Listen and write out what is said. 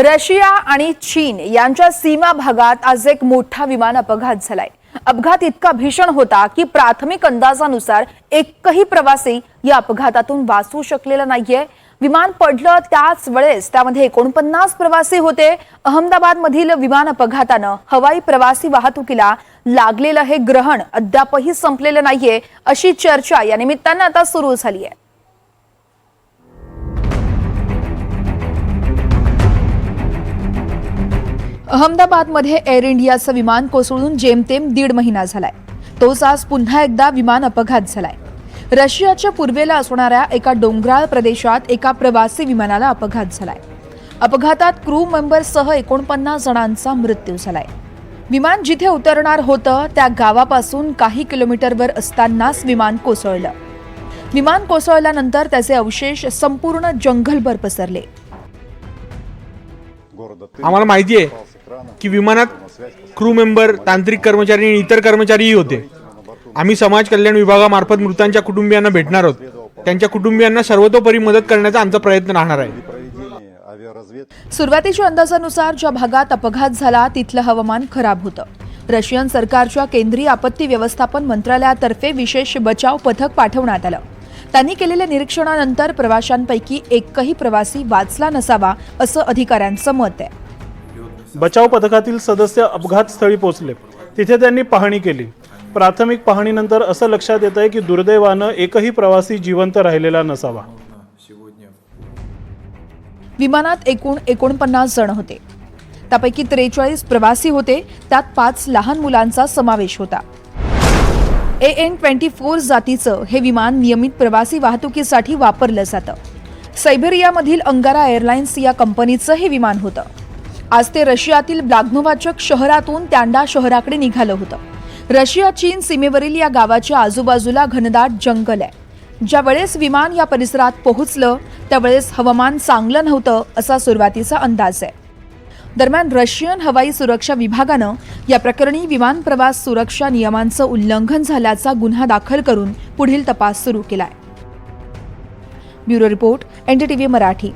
Russia आणि चीन यांच्या सीमा भागात आज एक मोठा विमान अपघात झालाय. अपघात इतका भीषण होता की प्राथमिक अंदाजानुसार एकही प्रवासी या अपघातातून वाचू शकलेला नाहीये. विमान पडलं त्याच वेळेस त्यामध्ये एकोणपन्नास प्रवासी होते. अहमदाबाद मधील विमान अपघातानं हवाई प्रवासी वाहतुकीला लागलेलं हे ग्रहण अद्यापही संपलेलं नाहीये अशी चर्चा या निमित्तानं आता सुरू झाली आहे अहमदाबादमध्ये एअर इंडियाचं विमान कोसळून जेमतेम दीड महिना झालाय. तोच आज पुन्हा एकदा विमान अपघात झालाय. रशियाच्या पूर्वेला असणाऱ्या एका डोंगराळ प्रदेशात एका प्रवासी विमानाला अपघात झालाय. अपघातात क्रू मेंबरसह एकोणपन्नास जणांचा मृत्यू झालाय. विमान जिथे उतरणार होतं त्या गावापासून काही किलोमीटरवर असतानाच विमान कोसळलं. विमान कोसळल्यानंतर त्याचे अवशेष संपूर्ण जंगलभर पसरले. आम्हाला माहिती आहे की विमानात क्रू मेंबर तांत्रिक कर्मचारी आणि इतर कर्मचारीही होते. आम्ही समाज कल्याण विभागामार्फत मृतांच्या कुटुंबियांना भेटणार आहोत. त्यांच्या कुटुंबियांना सर्वतोपरी मदत करण्याचा आमचा प्रयत्न राहणार आहे. सुरुवातीच्या अंदाजानुसार ज्या भागात अपघात झाला तिथलं हवामान खराब होतं. रशियन सरकारच्या केंद्रीय आपत्ती व्यवस्थापन मंत्रालयातर्फे विशेष बचाव पथक पाठवण्यात आलं. त्यांनी केलेल्या निरीक्षणानंतर प्रवाशांपैकी एकही प्रवासी वाचला नसावा असं अधिकाऱ्यांचं मत आहे. बचाव पथकातील सदस्य अपघातस्थळी पोहोचले. तिथे त्यांनी पाहणी केली. प्राथमिक पाहणीनंतर असं लक्षात येत आहे की दुर्दैवानं एकही प्रवासी जिवंत राहिलेला नसावा. विमानात एकूण एकोणपन्नास जण होते. त्यापैकी त्रेचाळीस प्रवासी होते. त्यात पाच लहान मुलांचा समावेश होता. ए एन ट्वेंटी फोर जातीचं हे विमान नियमित प्रवासी वाहतुकीसाठी वापरलं जातं. सायबेरियामधील अंगारा एअरलाइन्स या कंपनीचं हे विमान होतं. आज ते रशियातील ब्लाग्नोवाचक शहरातून त्यांडा शहराकडे निघालं होतं. रशिया चीन सीमेवरील या गावाच्या आजूबाजूला घनदाट जंगल आहे. ज्या वेळेस विमान या परिसरात पोहोचलं त्यावेळेस हवामान चांगलं नव्हतं असा सुरुवातीचा अंदाज आहे. दरम्यान रशियन हवाई सुरक्षा विभागानं या प्रकरणी विमान प्रवास सुरक्षा नियमांचं उल्लंघन झाल्याचा गुन्हा दाखल करून पुढील तपास सुरू केलाय. Bureau report NDTV Marathi.